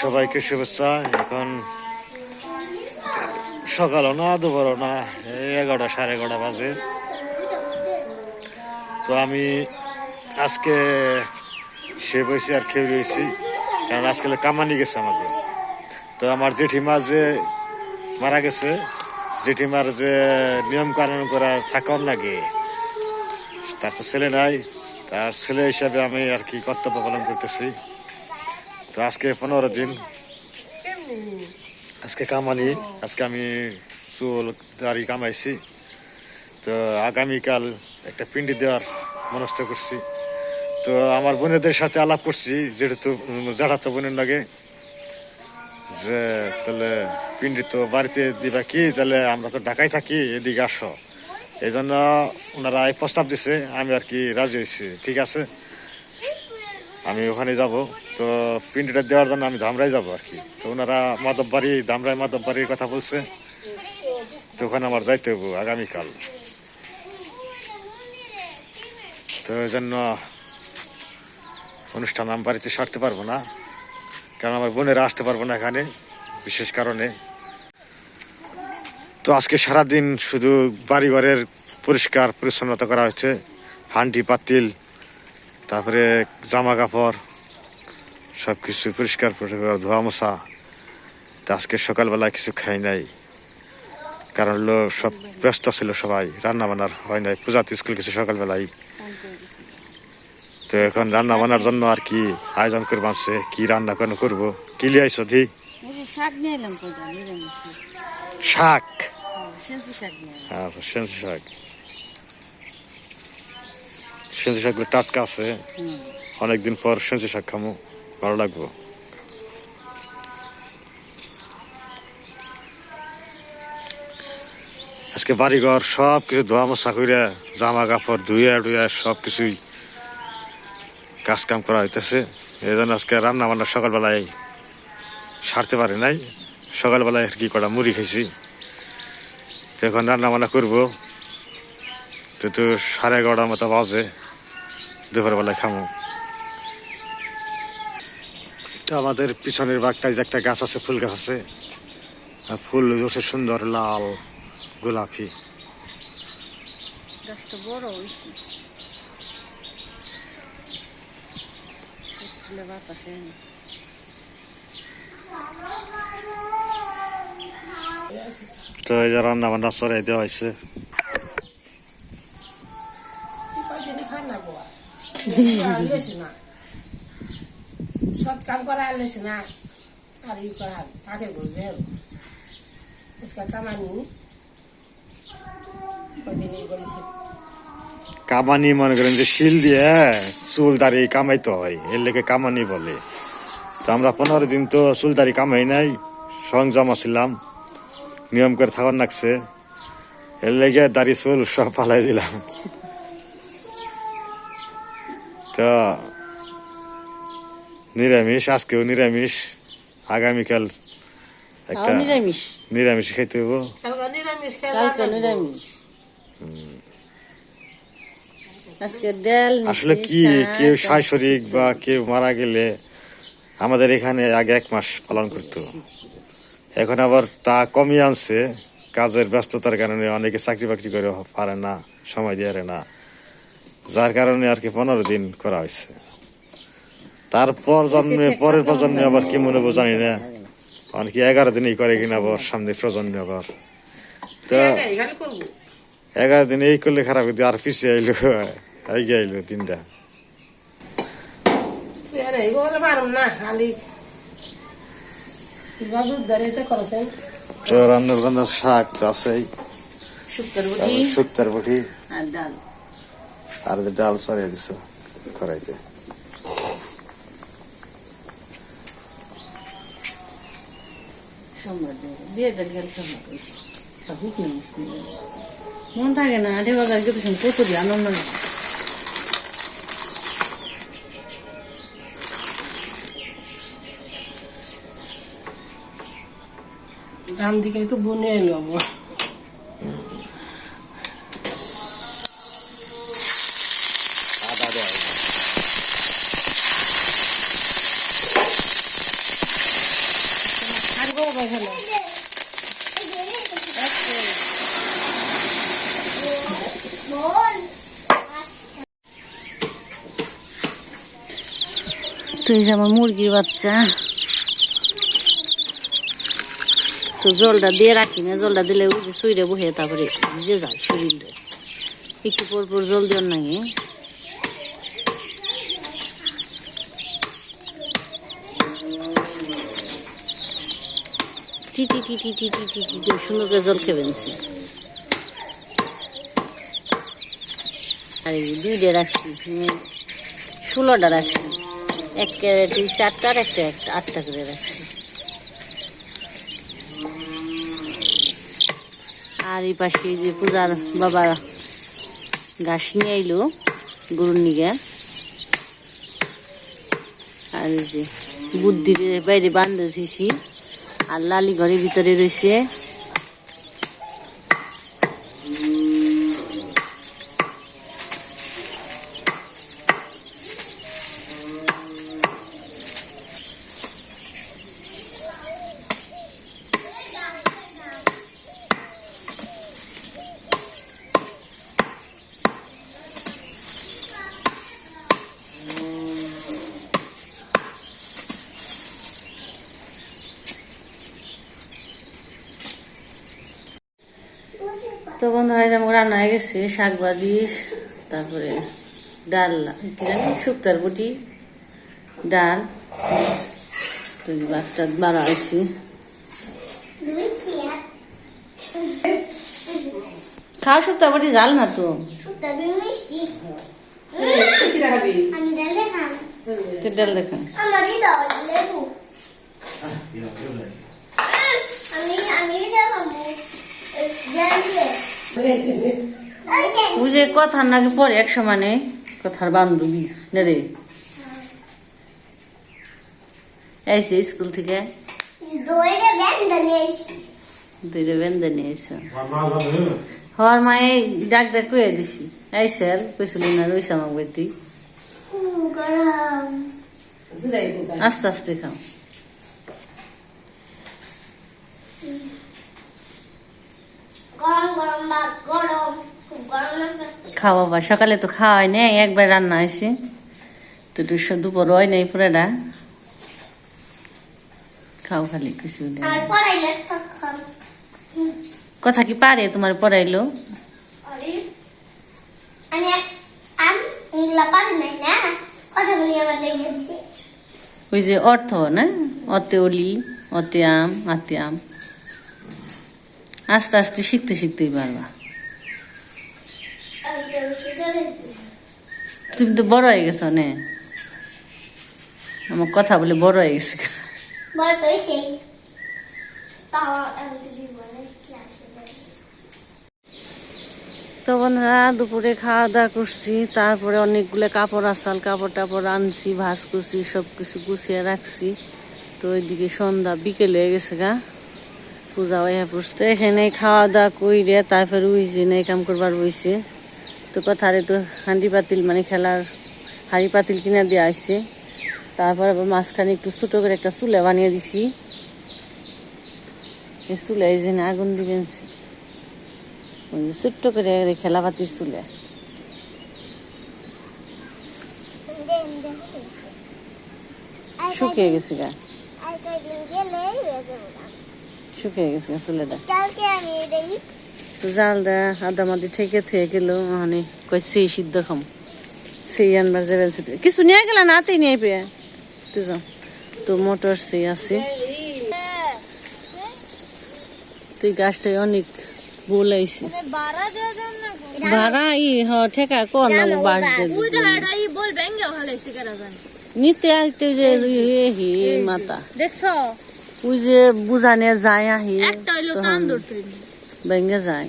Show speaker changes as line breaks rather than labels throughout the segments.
সবাইকে শুভেচ্ছা। এখন সকালও না দুপুরও না এগারোটা, সাড়ে এগারোটা বাজে। তো আমি আজকে সে বসে আর খেয়ে রয়েছি, কারণ আজকে কামানি গেছে আমাকে তো আমার জেঠিমা যে মারা গেছে, জেঠিমার যে নিয়ম কানুন করা থাকার লাগে, তার তো ছেলে নাই, তার ছেলে হিসাবে আমি আর কি কর্তব্য পালন করতেছি। তো আজকে পনেরো দিন। আজকে কামানি, আজকে আমি চুল দাড়ি কামাইছি। তো আগামীকাল একটা পিন্ডি দেওয়ার মনস্থ করছি। তো আমার বোনেদের সাথে আলাপ করছি, যেহেতু জাড়াতো বোনের লাগে। যে তাহলে পিন্ডি তো বাড়িতে দিবা কি? তাহলে আমরা তো ঢাকায় থাকি, এদিকে আসো। এই জন্য ওনারা এই প্রস্তাব দিছে, আমি আর কি রাজি হয়েছি। ঠিক আছে? আমি ওখানে যাব। তো পিন্ডিটা দেওয়ার জন্য আমি ধামরাই যাব আর কি। তো ওনারা মাধব বাড়ি ধামরাই মাধব বাড়ির কথা বলছে। তো ওখানে আমার যাইতে হব আগামীকাল। তো এই জন্য অনুষ্ঠান আমি বাড়িতে সারতে পারব না। কারণ আমার বোনেরা আসতে পারব না এখানে, বিশেষ কারণে। তো আজকে সারাদিন শুধু বাড়িঘরের পরিষ্কার পরিচ্ছন্নতা করা হয়েছে। হান্ডি পাতিল, তারপরে জামা কাপড় সব কিছু পরিষ্কার পরিষ্কার ধোয়া মশা তা আজকে সকালবেলা কিছু খাই নাই। কারণ হলো সব ব্যস্ত ছিল সবাই রান্না বান্নার হয় নাই। পূজাতে স্কুল গেছে সকালবেলায়। তো এখন রান্না বান্নার জন্য আর কি আয়োজন করব আছে কি রান্না কেন করব? কি লিয়াইছ দি?
শাক নিরামিষ।
শাক? আচ্ছা সেন্সি শাক সেন্সি শাকগুলো টাটকা আছে। অনেকদিন পর সেন্সি শাক খামো। ভালো লাগবো। আজকে বাড়িঘর সব কিছু ধোয়া মোছা করে জামা কাপড় ধুইয়া টুইয়া সব কিছুই কাজ কাম করা হইতেছে। এই জন্য আজকে রান্না বান্না সকালবেলায় সারতে পারি নাই। সকালবেলায় আর কি কটা মুড়ি খেয়েছি তো এখন রান্না বান্না করব তো সাড়ে এগারোটার মতো বাজে। দুপুরবেলায় খামো। আমাদের পিছনের বাগটায় যে একটা গাছ আছে ফুল গাছ আছে ফুল হচ্ছে সুন্দর লাল গোলাপি।
গাছটা বড় হয়েছে বাতাসে
তো এই যে রান্না বান্না চড়াই দেওয়া হয়েছে।
না। সৎ কাম করা না, আর ই তাকে কামানি
কামানি মনে করেন যে শিল দিয়ে চুল দাড়ি কামাইতে হয়, এর লেগে কামানি বলে। তো আমরা পনেরো দিন তো চুল দাড়ি কামাই নাই, সংযম ছিলাম নিয়ম করে থাকার লাগছে এর লেগে দাড়ি চুল সব পালাই দিলাম। তো নিরামিষ আজকেও নিরামিষ। আগামীকাল একটা
নিরামিষ।
নিরামিষ খাইতে হইব।
নিরামিষ
আজকে ডাল
আসলে কি কেউ শাশুড়িক বা কেউ মারা গেলে আমাদের এখানে আগে এক মাস পালন করতো এখন আবার তা কমিয়ে আনছে কাজের ব্যস্ততার কারণে অনেকে চাকরি বাকরি করে পারে না সময় দিয়ে না। যার কারণে আর কি পনেরো দিন করা হয়েছে। তারপর জন্মে পরের প্রজন্মে আবার কি মনে হব জানি না। কারণ কি এগারো দিনই করে কিনা আবার সামনে প্রজন্মে আবার। তো এগারো দিন এই করলে খারাপ হইতো আর পিছিয়ে আইলো আইগে আইলো তিনটা। রান্নার শাক তো আছেই।
শুক্তার বুটি। আর ডাল।
সরিয়ে দিছ করাইতে
গেলে সোমবার কইছি হুক নিস মন থাকে না আঠে বাজার কিন্তু কত দিয়ে আনন্দ লাগে
দিকে তো বনে এলো আমার
আদা দেওয়া
সবাই খেলো তুই যে আমার মুরগির বাচ্চা। তো জলটা দিয়ে রাখি না, জলটা দিলে ওই যে শুইরে বসে, তারপরে ভিজে যায় শরীরে একটু পর পর জল দেওয়ার নাকি টি টি টি টি টি টি টি টি করে সুন্দর করে জল খেয়ে ফেলছি। আর এই দুইটা রাখছি উম, ষোলোটা রাখছি। এক হয়েছে আটটা আর একটা একটা আটটা করে রাখছি। আর এই পাশে যে পূজার বাবা ঘাস নিয়ে আইলো গরুর নিগে। আর যে বুদ্ধির বাইরে বান্ধে দিছি। আর লালি ঘরের ভিতরে রয়েছে। তো বন্ধুরা এই যে আমার রান্না হয়ে গেছে শাক ভাজি তারপরে ডাল কি জানি শুক্তার বুটি ডাল তো এই ভাতটা বাড়া হয়েছে খাওয়া শুক্তার বুটি জাল না তো।
আমি ডাল দেখাম।
তো ডাল দেখেন
আমারই দাও লেবু আমি আমি দেখাবো ডাল দিয়ে
যে কথার নাকি পরে এক সমানে কথার বান্ধবী রে। আইসে স্কুল থেকে।
দইরে বেন্দা নিয়ে
নিয়ে হওয়ার মায়ে ডাক ডাক কয়ে দিছি। আইসে আর কইছিল না রইছে আমার
গরম।
আস্তে আস্তে খাও।
গরম
খাওয়া সকালে তো খাওয়া হয় নাই একবার রান্না হয়েছে। তো দুপুর হয় নাই পুরাটা। খাও খালি কিছু কথা কি পারে তোমার পড়াইলো? ওই যে অর্থ না? অতে অলি অতে আম আতে আম। আস্তে আস্তে শিখতে শিখতেই পারবা। তুমি তো বড় হয়ে গেছো, নে। আমার কথা বলে বড় হয়ে গেছে।
তো
বন্ধুরা, দুপুরে খাওয়া দাওয়া করছি, তারপরে অনেকগুলো কাপড় আসাল কাপড় টাপড় আনছি, ভাজ করছি সব কিছু গুছিয়ে রাখছি। তো ওইদিকে সন্ধ্যা বিকেল হয়ে গেছে গা। পূজা হয়ে পড়ছে এখানে খাওয়া দাওয়া কইরে তারপরে উইছে না কাম করবার বইছে। তো কথারে তো হাঁড়ি পাতিল মানে খেলার হাঁড়ি পাতিল কিনে দিয়ে আসছে তারপর আবার মাঝখানে একটু ছোটো করে একটা চুলে বানিয়ে দিছি। এই চুলে এই যে আগুন দিবেন ছোট্ট করে খেলা পাতির চুলে। শুকিয়ে গেছে গা
আর কয়দিন গেলে হয়ে যাব
শুকিয়ে গেছে চুলেটা জালটা আদা মাদি ঠেকে থেকে গেল মানে কই সেই সিদ্ধ খাম। সেই আনবার যাবে সেটা কিছু নিয়ে গেল না হাতেই নিয়ে পেয়ে তুই যাও তো মোটর সেই আছে। তুই গাছটাই অনেক বলাইছি
বাড়া দেওয়া যান না
ভাড়া ই হ ঠেকা কর না বাস নিতে আইতে যে হি মাতা
দেখছ?
ওই যে বুঝানে যায় আহি।
একটা হইল টান ধরতে
ভেঙে যায়।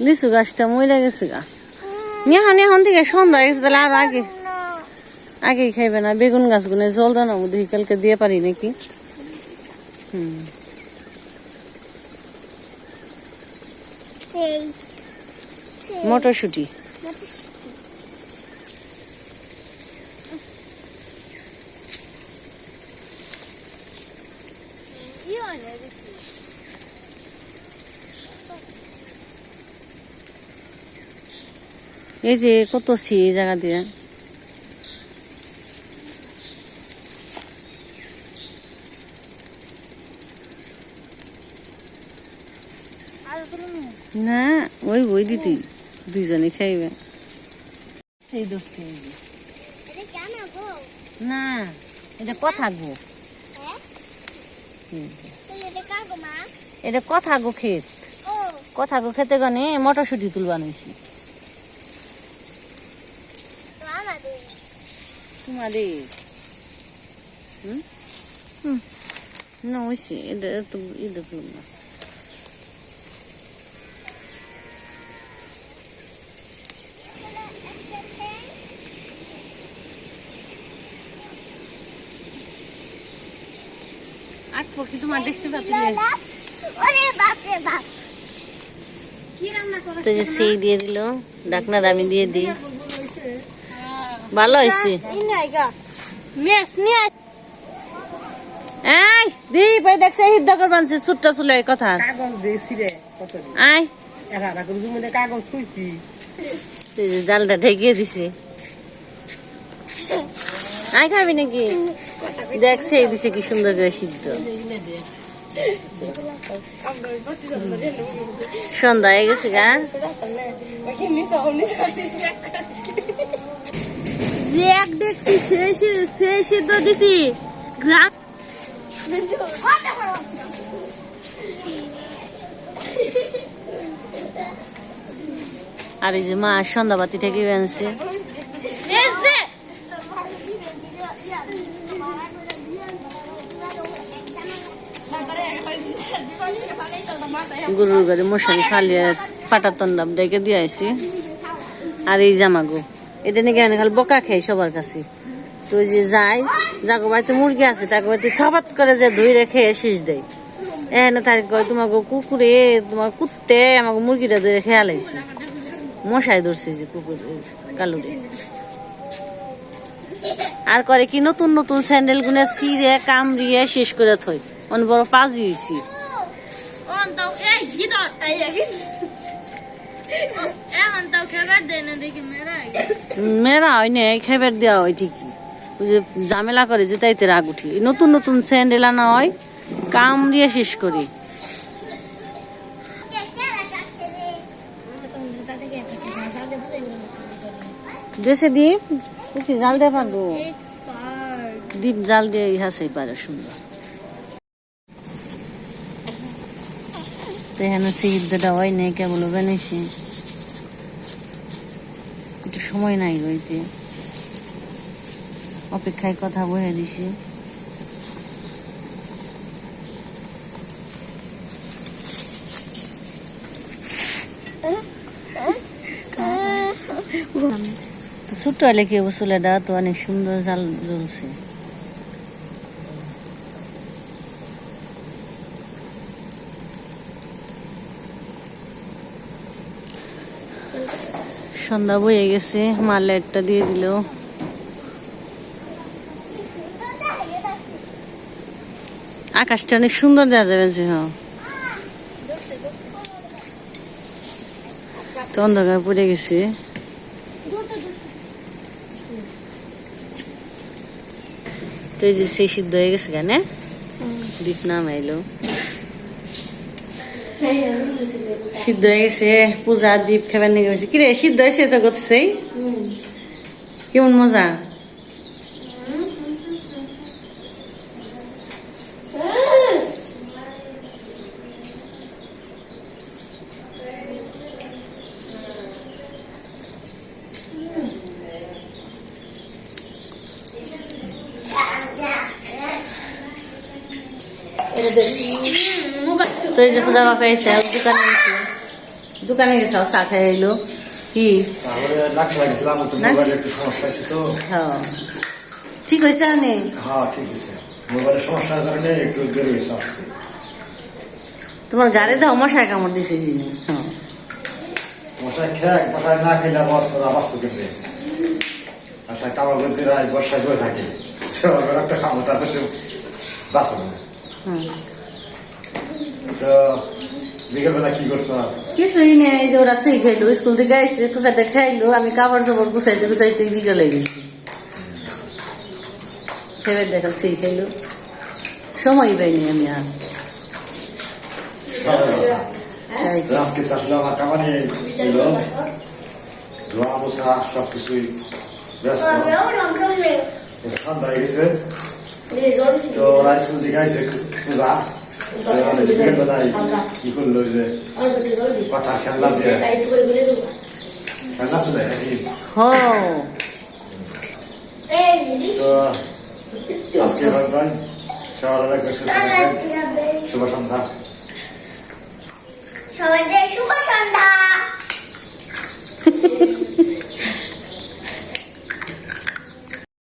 লিচু গাছটা মরে গেছে গা। এখন এখন থেকে সন্ধ্যা হয়ে গেছে তাহলে আর আগে আগেই খাইবে না। বেগুন গাছগুলো জল দাও না দেখি কালকে দিয়ে পারি নাকি। হুম।
সেই।
মটরশুটি। এই যে কত ছি এই জায়গা দিয়ে? না ওই বই দিতি দুইজনে খাইবে। সেই দোষে না এটা কথা গো।
এটা
কথা গো ক্ষেত। কথা গো খেতে গনে মটরশুটি
তুলবা নিয়েছি
তোমাদের। হুম? হুম। না, ওইসি, এটা এটা তুল আট পক্ষে তোমার দেখছি তো যে সেই দিয়ে দিল ডাকনার আমি দিয়ে দিই ভালো হয়েছে। এই দিই পাই দেখছে হিদ্দা করবানছে সুট্টা চুলে কথা।
কাগজ দিয়েছি রে কত
আয়।
করে জমিনে কাগজ থুইছি।
জালটা ঢেকিয়ে দিছে। আয় খাবি নাকি? দেখ সেই দিছে কি সুন্দর করে সিদ্ধ। সন্ধ্যা হয়ে গেছে গা। যে এক দেখছি, সে সি- সে সিদ্ধ দিছি। আর এই যে মা সন্ধ্যাবাতি ঠেকে আনছে গরুর গাড়ি মশারি ফালিয়ে পাটা তন্ডাপ ডেকে দিয়ে আইছি। আর এই জামাগো এটা নাকি আমি খালি বোকা খাই সবার কাছে। তো যে যায় যাগো বাড়িতে মুরগি আছে তাকে বাড়িতে থপাত করে যে ধুই রেখে শেষ দেয়। এখানে তার কয় তোমাকে কুকুরে, তোমার কুত্তে আমাকে মুরগিটা ধরে খেয়াল আইছে। মশাই ধরছে যে কুকুর কালুরে। আর করে কি নতুন নতুন স্যান্ডেল গুনে ছিঁড়ে, কামড়িয়ে শেষ করে থই অন বড় পাজি হয়েছি মেয়েরা হয় না খাইবার দেওয়া হয় ঠিকই ওই যে ঝামেলা করে যে তাইতে রাগ উঠি নতুন নতুন স্যান্ডেল আনা হয় কামড়িয়ে শেষ করি দেশে দ্বীপ কি জাল দিয়ে পারব দ্বীপ জাল দিয়ে ইহাসেই পারে সুন্দর তো এখানে সিদ্ধটা হয় নাই, কেবল বানাইছি একটু সময় নাই রইতে। অপেক্ষায় কথা বহে দিছি। ছোট্ট হলে কি চুলাটা তো অনেক সুন্দর জাল জ্বলছে। সন্ধ্যা বয়ে গেছে মা লাইটটা দিয়ে দিল। আকাশটা অনেক সুন্দর দেখা যাবে যে হ্যাঁ। তো অন্ধকার পড়ে গেছে। তো এই যে সেই সিদ্ধ হয়ে গেছে কেন? দ্বীপ নাম এলো। সিদ্ধ হয়ে গেছে পূজা দ্বীপ খাবার নিয়ে গেছে কিরে সিদ্ধ হয়েছে তো করছেই কেমন মজা তো এই যে পূজা বাপা এসে দোকানে গেছে। দোকানে গেছে চা খাই এলো। কি? ঠিক হয়েছে আনে
হ্যাঁ
তোমার গাড়ি দাও মশাই কামড় দিছে এই জিনিস
মশাই খেয়ে মশাই না খেলে আবার তোর আবাস তো কিনবে মশাই কামড় করতে রায় বর্ষায় করে থাকে। সে একটা খাব তারপর সে বাঁচবে না।
হুম।
তো বিকেলবেলা কি করছ?
কিছুই নেই এই যে ওরা সেই খাইলো স্কুল থেকে আইসে কুচাটা খাইলো আমি কাপড় চাপড় গুছাইতে গুছাইতে বিকেলে গেছি। ফেরত দেখাল সেই খাইলো সময় পাইনি আমি আর।
তো আজকে আসলে আমার কামানি ছিল। ধোয়া মোছা সব কিছুই ব্যস্ত।
আমিও রকম নেই
এটা ঠান্ডা হয়ে গেছে। তো ওরা স্কুল থেকে আইসে পূজা। কি করল যে কথা খেলনা যে খেলনা ছিল নাকি তো আজকে। শুভ সন্ধ্যা
শুভ সন্ধ্যা